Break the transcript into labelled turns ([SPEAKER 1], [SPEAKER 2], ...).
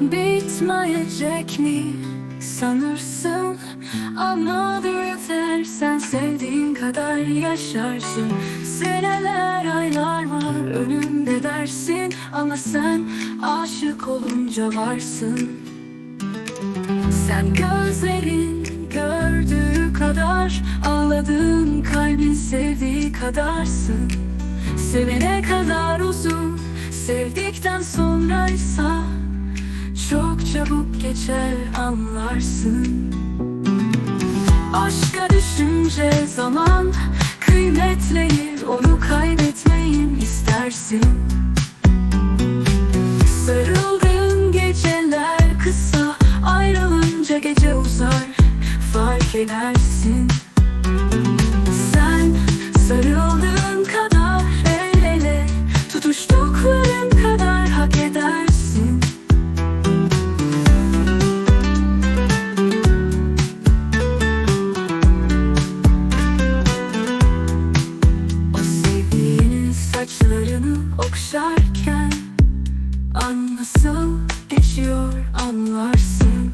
[SPEAKER 1] Bitmeyecek mi sanırsın. Ama dur yeter sen sevdiğin kadar yaşarsın. Seneler aylar var önümde dersin. Ama sen aşık olunca varsın. Sen gözlerin gördüğü kadar Ağladığın kalbin sevdiği kadarsın. Sevene kadar uzun Sevdikten sonraysa Çok çabuk geçer anlarsın. Aşka düşünce zaman Kıymetlenir onu kaybetmeyin istersin. Sarıldığın geceler kısa Ayrılınca gece uzar Fark edersin okşarken An nasıl geçiyor anlarsın